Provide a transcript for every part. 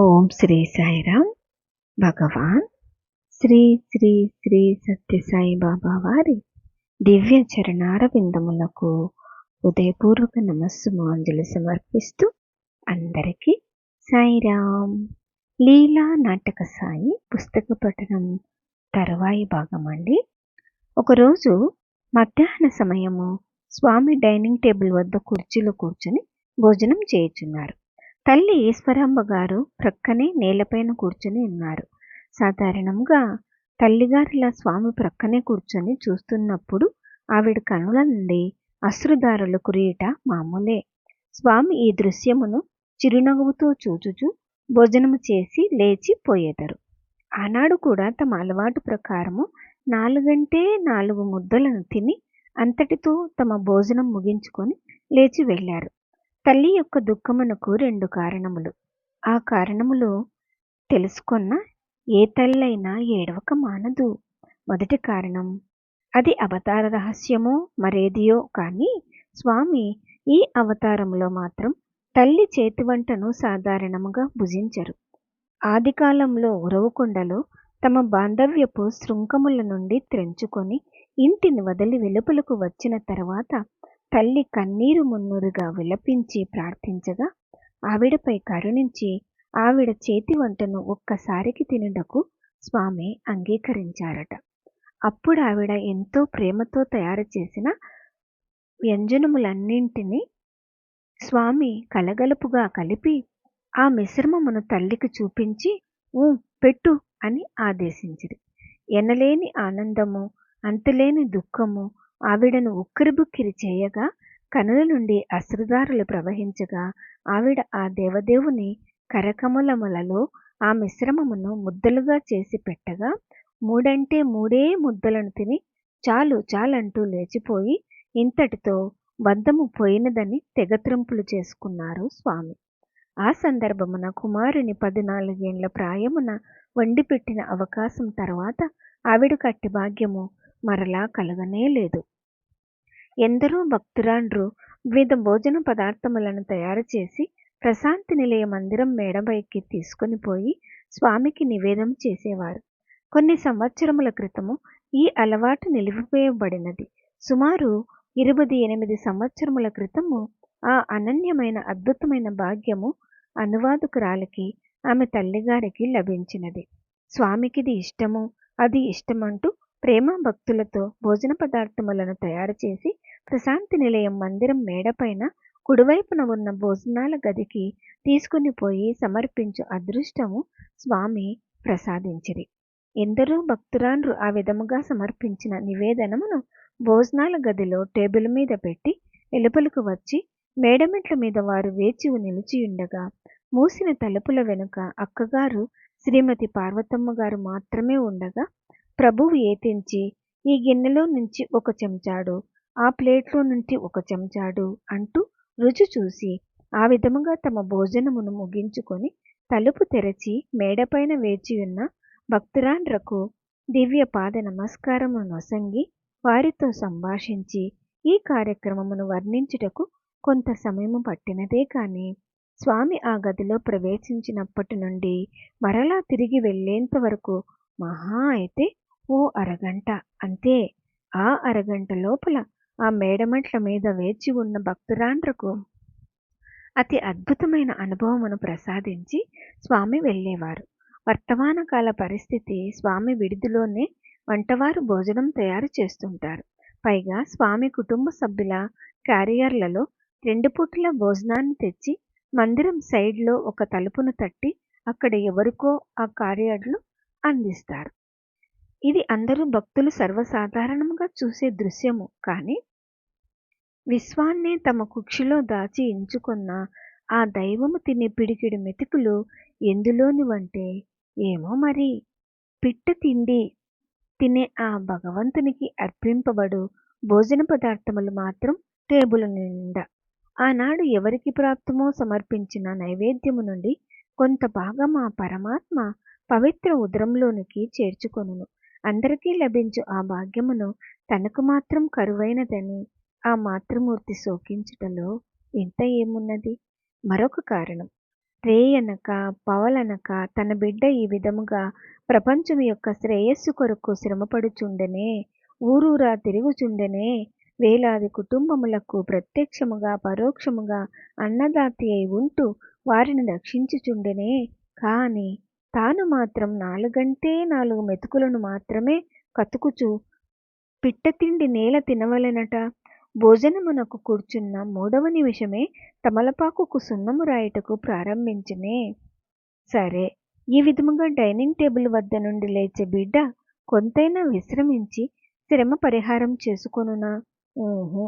ఓం శ్రీ సాయిరామ్ భగవాన్. శ్రీ శ్రీ శ్రీ సత్యసాయి బాబా వారి దివ్య చరణార బిందములకు ఉదయపూర్వక నమస్సు మాంజలి సమర్పిస్తూ అందరికీ సాయిరామ్. లీలా నాటక సాయి పుస్తక పఠనం తరువాయి భాగం అండి. ఒకరోజు మధ్యాహ్న సమయము స్వామి డైనింగ్ టేబుల్ వద్ద కుర్చీలో కూర్చొని భోజనం చేయుచున్నారు. తల్లి ఈశ్వరాంబ గారు ప్రక్కనే నేలపైన కూర్చుని ఉన్నారు. సాధారణంగా తల్లిగారిలా స్వామి ప్రక్కనే కూర్చొని చూస్తున్నప్పుడు ఆవిడ కనుల నుండి అశ్రుదారులు కురియుట మామూలే. స్వామి ఈ దృశ్యమును చిరునవ్వుతో చూచుచూ భోజనము చేసి లేచి పోయేదరు. ఆనాడు కూడా తమ అలవాటు ప్రకారము నాలుగంటే నాలుగు ముద్దలను తిని అంతటితో తమ భోజనం ముగించుకొని లేచి వెళ్ళారు. తల్లి యొక్క దుఃఖమునకు రెండు కారణములు. ఆ కారణములు తెలుసుకున్న ఏ తల్లైనా ఏడవక మానదు. మొదటి కారణం అది అవతార రహస్యమో మరేదియో కానీ స్వామి ఈ అవతారంలో మాత్రం తల్లి చేతి వంటను సాధారణముగా భుజించరు. ఆదికాలంలో ఉరవకొండలో తమ బాంధవ్యపు శృంఖముల నుండి త్రెంచుకొని ఇంటిని వదిలి వెలుపలకు వచ్చిన తర్వాత తల్లి కన్నీరు మున్నూరుగా విలపించి ప్రార్థించగా ఆవిడపై కరుణించి ఆవిడ చేతి వంటను ఒక్కసారికి తినుటకు స్వామి అంగీకరించారట. అప్పుడు ఆవిడ ఎంతో ప్రేమతో తయారు చేసిన వ్యంజనములన్నింటినీ స్వామి కలగలుపుగా కలిపి ఆ మిశ్రమమును తల్లికి చూపించి ఊ పెట్టు అని ఆదేశించిరి. ఎనలేని ఆనందము అంతులేని దుఃఖము ఆవిడను ఉక్కిరిబుక్కిరి చేయగా కనుల నుండి అశ్రుదారులు ప్రవహించగా ఆవిడ ఆ దేవదేవుని కరకమలములలో ఆ మిశ్రమమును ముద్దలుగా చేసి పెట్టగా మూడంటే మూడే ముద్దలను తిని చాలు చాలంటూ లేచిపోయి ఇంతటితో బద్దము పోయినదని తెగత్రింపులు చేసుకున్నారు స్వామి. ఆ సందర్భమున కుమారుని పద్నాలుగేండ్ల ప్రాయమున వండిపెట్టిన అవకాశం తర్వాత ఆవిడ కట్టి భాగ్యము మరలా కలగనే లేదు. ఎందరో భక్తురాండ్రు వివిధ భోజన పదార్థములను తయారు చేసి ప్రశాంతి నిలయ మందిరం మేడపైకి తీసుకుని పోయి స్వామికి నివేదం చేసేవారు. కొన్ని సంవత్సరముల క్రితము ఈ అలవాటు నిలిపివేయబడినది. సుమారు ఇరవై ఎనిమిది సంవత్సరముల క్రితము ఆ అనన్యమైన అద్భుతమైన భాగ్యము అనువాదకురాలికి ఆమె తల్లిగారికి లభించినది. స్వామికిది ఇష్టము అది ఇష్టమంటూ ప్రేమ భక్తులతో భోజన పదార్థములను తయారు చేసి ప్రశాంతి నిలయం మందిరం మేడపైన కుడివైపున ఉన్న భోజనాల గదికి తీసుకుని పోయి సమర్పించు అదృష్టము స్వామి ప్రసాదించిరి. ఎందరో భక్తురాన్రు ఆ విధముగా సమర్పించిన నివేదనమును భోజనాల గదిలో టేబుల్ మీద పెట్టి ఎలుపలకు వచ్చి మేడమెట్ల మీద వారు వేచి నిలిచియుండగా మూసిన తలుపుల వెనుక అక్కగారు శ్రీమతి పార్వతమ్మ గారు మాత్రమే ఉండగా ప్రభువు ఏతించి ఈ గిన్నెలో నుంచి ఒక చెంచాడు ఆ ప్లేట్లో నుంచి ఒక చెంచాడు అంటూ రుచి చూసి ఆ విధముగా తమ భోజనమును ముగించుకొని తలుపు తెరచి మేడపైన వేచియున్న భక్తురాండ్రకు దివ్య పాద నమస్కారము నొసంగి వారితో సంభాషించి ఈ కార్యక్రమమును వర్ణించుటకు కొంత సమయము పట్టినదే కాని స్వామి ఆ గదిలో ప్రవేశించినప్పటి నుండి మరలా తిరిగి వెళ్ళేంత వరకు మహా అయితే ఓ అరగంట. అంతే. ఆ అరగంట లోపల ఆ మేడమట్ల మీద వేచి ఉన్న భక్తురాండ్రకు అతి అద్భుతమైన అనుభవమును ప్రసాదించి స్వామి వెళ్ళేవారు. వర్తమాన కాల పరిస్థితి స్వామి విడిదిలోనే వంటవారు భోజనం తయారు చేస్తుంటారు. పైగా స్వామి కుటుంబ సభ్యుల క్యారియర్లలో రెండు పూటల భోజనాన్ని తెచ్చి మందిరం సైడ్లో ఒక తలుపును తట్టి అక్కడ ఎవరికో ఆ క్యారియర్లు అందిస్తారు. ఇది అందరూ భక్తులు సర్వసాధారణంగా చూసే దృశ్యము. కానీ విశ్వాన్నే తమ కుక్షిలో దాచి ఎంచుకున్న ఆ దైవము తినే పిడికిడి మెతుకులు ఎందులోనివంటే ఏమో మరి. పిట్ట తిండి తినే ఆ భగవంతునికి అర్పింపబడు భోజన పదార్థములు మాత్రం టేబుల్ నిండా. ఆనాడు ఎవరికి ప్రాప్తమో సమర్పించిన నైవేద్యము నుండి కొంత భాగం ఆ పరమాత్మ పవిత్ర ఉదరంలోనికి చేర్చుకొనును. అందరికీ లభించు ఆ భాగ్యమును తనకు మాత్రం కరువైనదని ఆ మాతృమూర్తి శోకించుటలో ఇంత ఏమున్నది? మరొక కారణం. రేయనక పవలనక తన బిడ్డ ఈ విధముగా ప్రపంచం యొక్క శ్రేయస్సు కొరకు శ్రమపడుచుండెనే ఊరూరా తిరుగుచుండెనే వేలాది కుటుంబములకు ప్రత్యక్షముగా పరోక్షముగా అన్నదాతి అయి ఉంటూ వారిని రక్షించుచుండెనే కానీ తాను మాత్రం నాలుగంటే నాలుగు మెతుకులను మాత్రమే కతుకుచు పిట్టతిండి నేల తినవలెనట. భోజనమునకు కూర్చున్న మూడవ నిమిషమే తమలపాకుకు సున్నము రాయుటకు ప్రారంభించునే సరే ఈ విధముగా డైనింగ్ టేబుల్ వద్ద నుండి లేచే బిడ్డ కొంతైనా విశ్రమించి శ్రమ పరిహారం చేసుకొనునా? ఊహు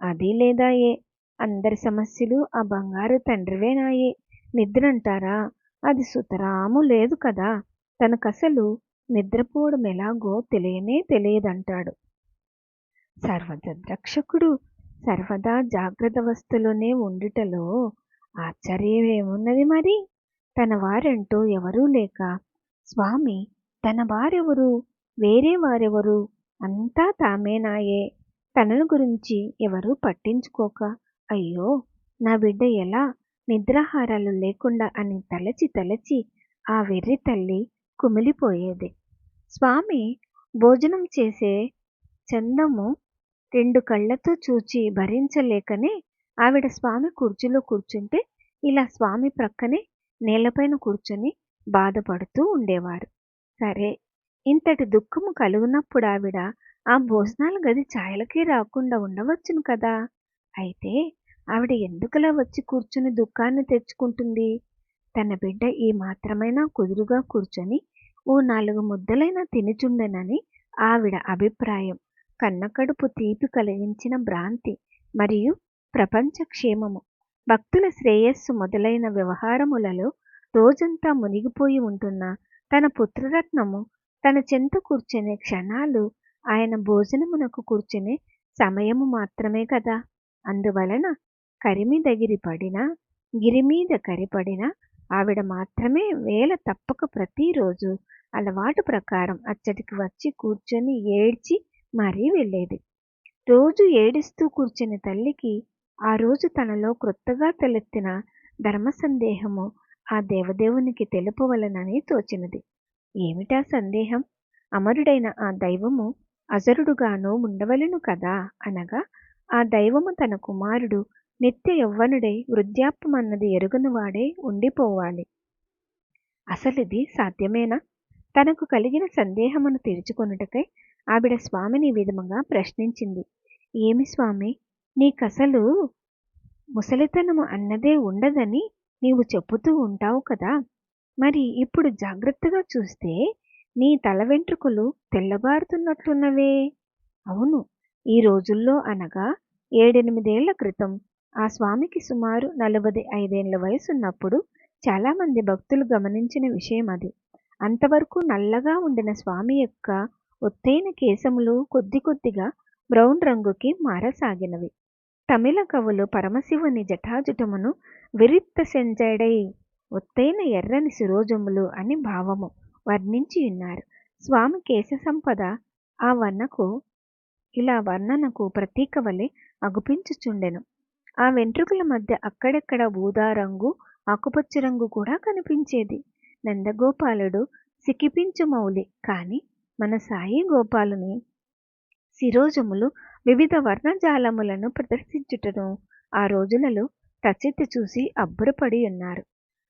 అది లేదాయే. అందరి సమస్యలు ఆ బంగారు తండ్రివేనాయే. నిద్రంటారా? అది సుతరాము లేదు కదా. తనకసలు నిద్రపోవడం ఎలాగో తెలియనే తెలియదంటాడు. సర్వద్రక్షకుడు సర్వదా జాగ్రత్త అవస్థలోనే ఉండుటలో ఆశ్చర్యమేమున్నది మరి? తన వారంటూ ఎవరూ లేక స్వామి తన వారెవరు? వేరే వారెవరు? అంతా తామేనాయే తనను గురించి ఎవరూ పట్టించుకోక. అయ్యో నా బిడ్డ ఎలా? నిద్రాహారాలు లేకుండా అని తలచి తలచి ఆ వెర్రి తల్లి కుమిలిపోయేది. స్వామి భోజనం చేసే చందము రెండు కళ్ళతో చూచి భరించలేకనే ఆవిడ స్వామి కుర్చీలో కూర్చుంటే ఇలా స్వామి ప్రక్కనే నేలపైన కూర్చొని బాధపడుతూ ఉండేవారు. సరే ఇంతటి దుఃఖము కలుగునప్పుడు ఆవిడ ఆ భోజనాల గది ఛాయలకే రాకుండా ఉండవచ్చును కదా? అయితే ఆవిడ ఎందుకలా వచ్చి కూర్చుని దుఃఖాన్ని తెచ్చుకుంటుంది? తన బిడ్డ ఈ మాత్రమైనా కుదురుగా కూర్చొని ఓ నాలుగు ముద్దలైనా తినుచుండెనని ఆవిడ అభిప్రాయం. కన్నకడుపు తీపి కలిగించిన భ్రాంతి మరియు ప్రపంచ క్షేమము. భక్తుల శ్రేయస్సు మొదలైన వ్యవహారములలో రోజంతా మునిగిపోయి ఉంటున్న తన పుత్రరత్నము తన చెంత కూర్చునే క్షణాలు ఆయన భోజనమునకు కూర్చునే సమయము మాత్రమే కదా. అందువలన కరిమి దగిరి పడినా గిరిమీద కరిపడినా ఆవిడ మాత్రమే వేల తప్పక ప్రతిరోజు అలవాటు ప్రకారం అచ్చటికి వచ్చి కూర్చొని ఏడ్చి మరీ వెళ్ళేది. రోజు ఏడుస్తూ కూర్చుని తల్లికి ఆ రోజు తనలో క్రొత్తగా తలెత్తిన ధర్మ సందేహము ఆ దేవదేవునికి తెలుపవలనని తోచినది. ఏమిటా సందేహం? అమరుడైన ఆ దైవము అజరుడుగాను ఉండవలెను కదా అనగా ఆ దైవము తన కుమారుడు నిత్య యవ్వనుడై వృద్ధాప్యమన్నది ఎరుగనివాడే ఉండిపోవాలి. అసలిది సాధ్యమేనా? తనకు కలిగిన సందేహమును తీర్చుకొనుటకై ఆవిడ స్వామిని విధముగా ప్రశ్నించింది. ఏమి స్వామి? నీకసలు ముసలితనము అన్నదే ఉండదని నీవు చెప్పుతూ ఉంటావు కదా? మరి ఇప్పుడు జాగ్రత్తగా చూస్తే నీ తల వెంట్రుకలు తెల్లబారుతున్నట్లున్నవే. అవును ఈ రోజుల్లో అనగా ఏడెనిమిదేళ్ళ క్రితం ఆ స్వామికి సుమారు నలభై ఐదేళ్ళ వయసున్నప్పుడు చాలామంది భక్తులు గమనించిన విషయం అది. అంతవరకు నల్లగా ఉండిన స్వామి యొక్క ఒత్తైన కేశములు కొద్ది కొద్దిగా బ్రౌన్ రంగుకి మారసాగినవి. తమిళ కవులు పరమశివుని జటాజుటమును విరిత్త సెంజడై ఒత్తైన ఎర్రని సురోజములు అని భావము వర్ణించి ఉన్నారు. స్వామి కేశ సంపద ఆ వర్ణకు ఇలా వర్ణనకు ప్రతీక వలె అగుపించుచుండెను. ఆ వెంట్రుకల మధ్య అక్కడక్కడ ఊదా రంగు ఆకుపచ్చ రంగు కూడా కనిపించేది. నందగోపాలుడు సికిపించు మౌలి కాని మన సాయి గోపాలుని శిరోజములు వివిధ వర్ణజాలములను ప్రదర్శించుటను ఆ రోజులలో రచయిత చూసి అబ్బురపడి ఉన్నారు.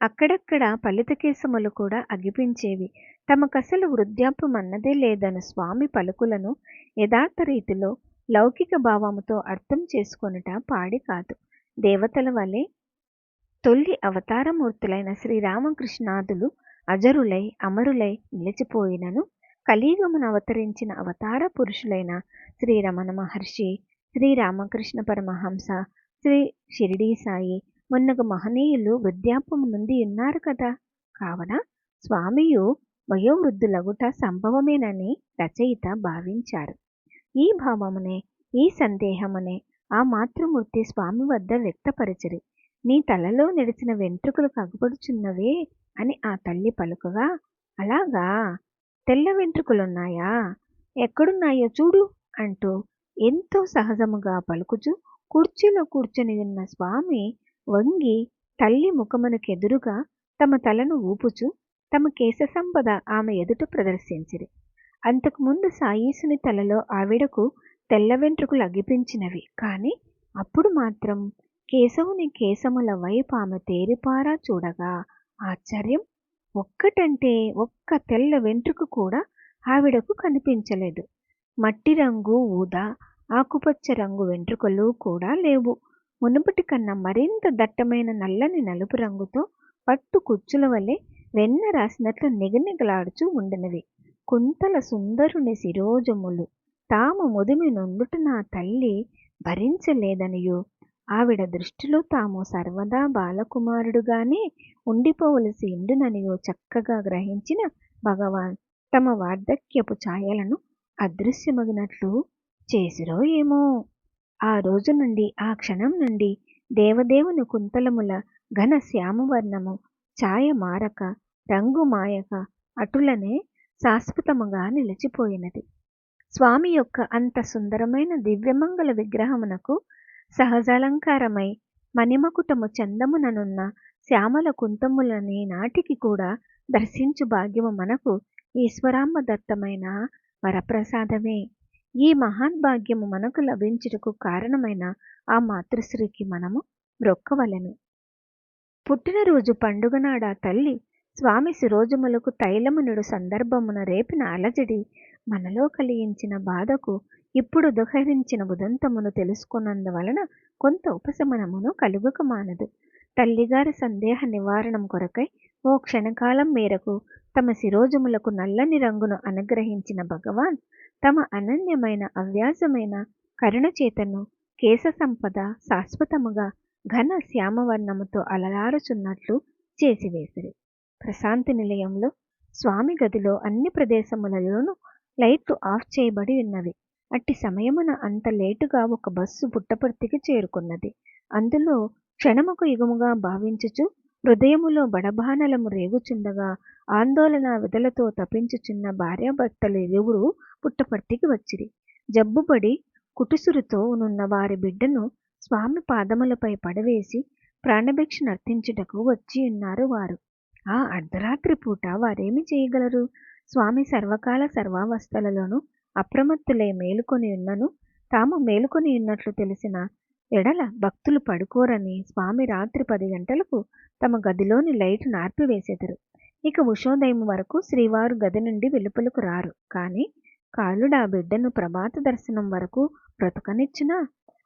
అక్కడక్కడ పలితకేశములు కూడా అగిపించేవి. తమకసలు వృద్ధాప్యం అన్నదే లేదను స్వామి పలుకులను యథార్థ రీతిలో లౌకిక భావముతో అర్థం చేసుకొనుట పాడి కాదు. దేవతల వలె తొల్లి అవతారమూర్తులైన శ్రీరామకృష్ణాదులు అజరులై అమరులై నిలిచిపోయినను కలియుగమున అవతరించిన అవతార పురుషులైన శ్రీరమణ మహర్షి శ్రీరామకృష్ణ పరమహంస శ్రీ షిరిడీ సాయి మున్నగు మహనీయులు వృద్ధాప్యము నుండి ఉన్నారు కదా. కావున స్వామియు వయోవృద్ధులగుట సంభవమేనని రచయిత భావించారు. ఈ భావమునే ఈ సందేహమునే ఆ మాతృమూర్తి స్వామి వద్ద వ్యక్తపరచిరి. నీ తలలో నిలిచిన వెంట్రుకలు కగుపడుచున్నవే అని ఆ తల్లి పలుకగా అలాగా? తెల్ల వెంట్రుకలున్నాయా? ఎక్కడున్నాయో చూడు అంటూ ఎంతో సహజముగా పలుకుచు కుర్చీలో కూర్చొని ఉన్న స్వామి వంగి తల్లి ముఖమునకెదురుగా తమ తలను ఊపుచూ తమ కేశ సంపద ఆమె ఎదుట ప్రదర్శించిరి. అంతకుముందు సాయేసుని తలలో ఆవిడకు తెల్ల వెంట్రుకలు అగిపించినవి. కాని అప్పుడు మాత్రం కేశవుని కేశముల వైపు ఆమె తేరిపారా చూడగా ఆశ్చర్యం! ఒక్కటంటే ఒక్క తెల్ల వెంట్రుక కూడా ఆవిడకు కనిపించలేదు. మట్టి రంగు ఊదా ఆకుపచ్చ రంగు వెంట్రుకలు కూడా లేవు. మునుపటి కన్నా మరింత దట్టమైన నల్లని నలుపు రంగుతో పట్టు కుచ్చుల వలె వెన్న రాసినట్లు నిగనిగలాడుచూ ఉండినవి. కుంతల సుందరుని శిరోజములు. తాము ముదిమి నొందుట నా తల్లి భరించలేదనియో. ఆవిడ దృష్టిలో తాము సర్వదా బాలకుమారుడుగానే ఉండిపోవలసి ఉండుననియో చక్కగా గ్రహించిన భగవాన్. తమ వార్ధక్యపు ఛాయలను అదృశ్యమగినట్లు చేసిరో ఏమో. ఆ రోజు నుండి ఆ క్షణం నుండి దేవదేవుని కుంతలముల ఘన శ్యామవర్ణము ఛాయ మారక రంగు మాయక అటులనే శాశ్వతముగా నిలిచిపోయినది. స్వామి యొక్క అంత సుందరమైన దివ్యమంగళ విగ్రహమునకు సహజాలంకారమై మణిమకుటము చందముననున్న శ్యామల కుంతములని నాటికి కూడా దర్శించు భాగ్యము మనకు ఈశ్వరామ్మ దత్తమైన వరప్రసాదమే. ఈ మహాద్భాగ్యము మనకు లభించుటకు కారణమైన ఆ మాతృశ్రీకి మనము మ్రొక్కవలెను. పుట్టినరోజు పండుగ నాడా తల్లి స్వామి శిరోజములకు తైలమునుడు సందర్భమున రేపిన అలజడి మనలో కలిగించిన బాధకు ఇప్పుడు దుహరించిన ఉదంతమును తెలుసుకున్నందువలన కొంత ఉపశమనమును కలుగక మానదు తల్లిగారి సందేహ నివారణం కొరకై ఓ క్షణకాలం మేరకు తమ శిరోజములకు నల్లని రంగును అనుగ్రహించిన భగవాన్ తమ అనన్యమైన అవ్యాసమైన కరుణ చేతను కేశ సంపద శాశ్వతముగా ఘన శ్యామవర్ణముతో అలలారుచున్నట్లు చేసివేసిరి. ప్రశాంతి నిలయంలో స్వామి గదిలో అన్ని ప్రదేశములలోనూ లైట్లు ఆఫ్ చేయబడి ఉన్నవి. అట్టి సమయమున అంత లేటుగా ఒక బస్సు పుట్టపర్తికి చేరుకున్నది. అందులో క్షణముకు యుగముగా భావించుచు హృదయములో బడబానలము రేగుచుండగా ఆందోళన విధలతో తపించుచున్న భార్యాభర్తలు ఇరువురు పుట్టపర్తికి వచ్చిరి. జబ్బుపడి కుటుసురుతో నున్న వారి బిడ్డను స్వామి పాదములపై పడవేసి ప్రాణభిక్ష నర్తించుటకు వచ్చి ఉన్నారు వారు. ఆ అర్ధరాత్రి పూట వారేమి చేయగలరు? స్వామి సర్వకాల సర్వావస్థలలోనూ అప్రమత్తులై మేలుకొని ఉన్నను తాము మేలుకొని ఉన్నట్లు తెలిసిన ఎడల భక్తులు పడుకోరని స్వామి రాత్రి పది గంటలకు తమ గదిలోని లైట్ నార్పివేసెదరు ఇక ఉషోదయం వరకు శ్రీవారు గది నుండి వెలుపలకు రారు. కానీ కాలుడా బిడ్డను ప్రభాత దర్శనం వరకు బ్రతకనిచ్చినా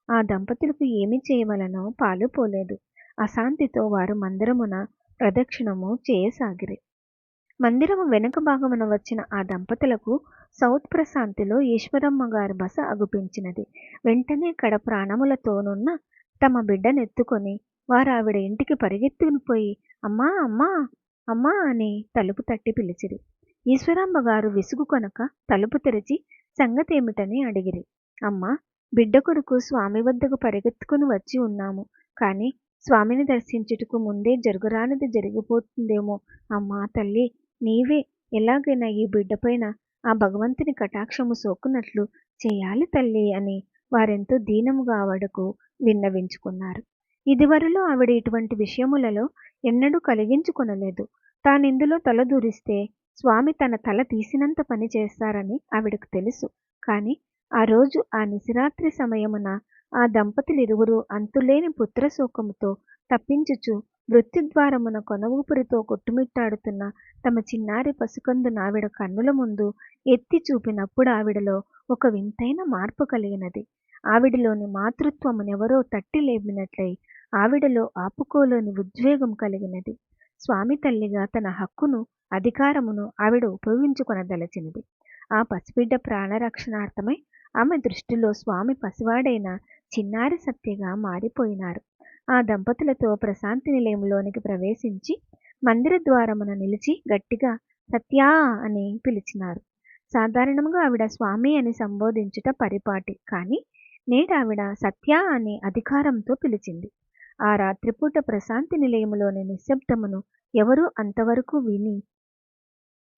ఆ దంపతులకు ఏమి చేయవలనో పాలుపోలేదు అశాంతితో వారు మందిరమున ప్రదక్షిణము చేయసాగిరి. మందిరము వెనుక భాగమున వచ్చిన ఆ దంపతులకు సౌత్ ప్రశాంతిలో ఈశ్వరమ్మ గారి బస అగుపించినది. వెంటనే కడ ప్రాణములతోనున్న తమ బిడ్డనెత్తుకొని వారు ఆవిడ ఇంటికి పరిగెత్తుకునిపోయి అమ్మా అమ్మా అమ్మా అని తలుపు తట్టి పిలిచిరి. ఈశ్వరాంబ గారు విసుగు కొనక తలుపు తెరిచి సంగతేమిటని అడిగిరి. అమ్మా బిడ్డ కొడుకు స్వామి వద్దకు పరిగెత్తుకుని వచ్చి ఉన్నాము. కానీ స్వామిని దర్శించుటకు ముందే జరుగురానిది జరిగిపోతుందేమో. అమ్మా తల్లి నీవే ఎలాగైనా ఈ బిడ్డపైన ఆ భగవంతుని కటాక్షము సోకునట్లు చేయాలి తల్లి అని వారెంతో దీనముగా ఆవిడకు విన్నవించుకున్నారు. ఇదివరలో ఆవిడ ఇటువంటి విషయములలో ఎన్నడూ కలిగించుకొనలేదు. తానిందులో తలదూరిస్తే స్వామి తన తల తీసినంత పని చేస్తారని ఆవిడకు తెలుసు. కానీ ఆ రోజు ఆ నిశిరాత్రి సమయమున ఆ దంపతులిరువురు అంతులేని పుత్రశోకముతో తప్పించుచు మృత్యుద్వారమున కొనవూపిరితో కొట్టుమిట్టాడుతున్న తమ చిన్నారి పసుకందు ఆవిడ కన్నుల ముందు ఎత్తి చూపినప్పుడు ఆవిడలో ఒక వింతైన మార్పు కలిగినది. ఆవిడలోని మాతృత్వమునెవరో తట్టి లేపినట్లయి ఆవిడలో ఆపుకోలోని ఉద్వేగం కలిగినది. స్వామి తల్లిగా తన హక్కును అధికారమును ఆవిడ ఉపయోగించుకొనదలచినది. ఆ పసిబిడ్డ ప్రాణరక్షణార్థమై ఆమె దృష్టిలో స్వామి పసివాడైన చిన్నారి సత్యగా మారిపోయినారు. ఆ దంపతులతో ప్రశాంతి నిలయంలోనికి ప్రవేశించి మందిర ద్వారమున నిలిచి గట్టిగా సత్యా అని పిలిచినారు. సాధారణంగా ఆవిడ స్వామి అని సంబోధించుట పరిపాటి. కానీ నేడు ఆవిడ సత్య అనే అధికారంతో పిలిచింది. ఆ రాత్రిపూట ప్రశాంతి నిలయములోని నిశ్శబ్దమును ఎవరూ అంతవరకు విని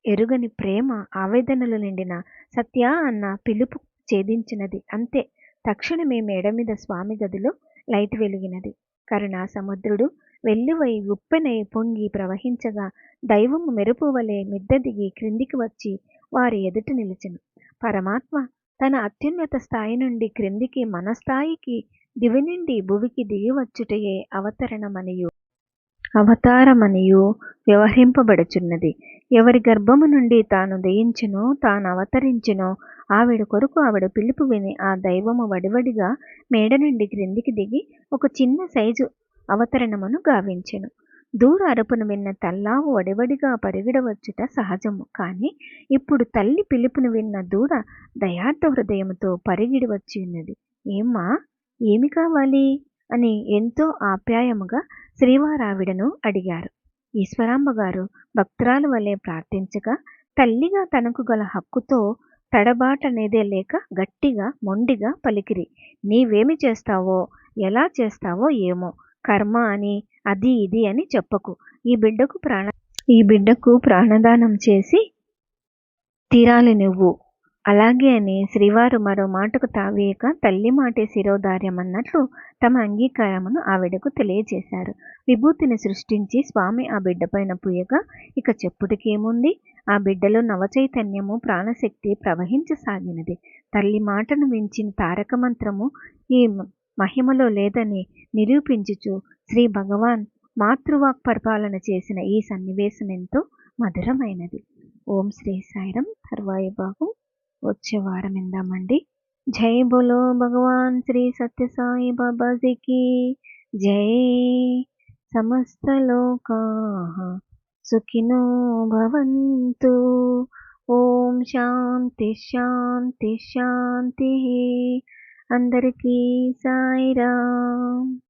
ఎరుగని ప్రేమ ఆవేదనలు నిండిన సత్య అన్న పిలుపు ఛేదించినది. అంతే తక్షణమే మేడ మీద స్వామి గదిలో లైట్ వెలిగినది. కరుణా సముద్రుడు వెల్లువై ఉప్పెనై పొంగి ప్రవహించగా దైవము మెరుపు వలె మిద్దె దిగి క్రిందికి వచ్చి వారి ఎదుట నిలిచెను. పరమాత్మ తన అత్యున్నత స్థాయి నుండి క్రిందికి మన స్థాయికి దివి నుండి భువికి దిగి వచ్చుటయే అవతరణమనియు అవతారమనియు వ్యవహరింపబడుచున్నది. ఎవరి గర్భము నుండి తాను దయించునో తాను అవతరించునో ఆవిడ కొరకు ఆవిడ పిలుపు విని ఆ దైవము వడివడిగా మేడ నుండి క్రిందికి దిగి ఒక చిన్న సైజు అవతరణమును గావించెను. దూర అరుపును విన్న తల్లావు వడివడిగా పరిగెడవచ్చుట సహజము. కానీ ఇప్పుడు తల్లి పిలుపును విన్న దూడ దయార్థ హృదయముతో పరిగిడి వచ్చి ఉన్నది. ఏమ్మా ఏమి కావాలి? అని ఎంతో ఆప్యాయముగా శ్రీవారావిడను అడిగారు. ఈశ్వరాంబ గారు భక్తురాలు వలె ప్రార్థించగా తల్లిగా తనకు గల హక్కుతో తడబాటనేదే లేక గట్టిగా మొండిగా పలికిరి. నీవేమి చేస్తావో ఎలా చేస్తావో ఏమో కర్మ అని అది ఇది అని చెప్పకు. ఈ బిడ్డకు ప్రాణ ఈ బిడ్డకు ప్రాణదానం చేసి తీరాలి నువ్వు. అలాగే అని శ్రీవారు మరో మాటకు తావేయక తల్లి మాటే శిరోధార్యం అన్నట్లు తమ అంగీకారమును ఆవిడకు తెలియజేశారు. విభూతిని సృష్టించి స్వామి ఆ బిడ్డపైన పుయ్యగా ఇక చెప్పుటికేముంది? ఆ బిడ్డలో నవచైతన్యము ప్రాణశక్తి ప్రవహించసాగినది. తల్లి మాటను మించిన తారక మంత్రము ఈ మహిమలో లేదని నిరూపించుచు శ్రీ భగవాన్ మాతృవాక్ పరిపాలన చేసిన ఈ సన్నివేశం ఎంతో మధురమైనది. ఓం శ్రీ సాయిరం. తర్వాయి భాగం వచ్చే వారం ఇందామండి జై బోలో భగవాన్ శ్రీ సత్యసాయి బాబాజీకి. జై సమస్త లోకా సుఖినో భవంతు. ఓం శాంతి శాంతి శాంతి. అందరికీ సాయిరామ్.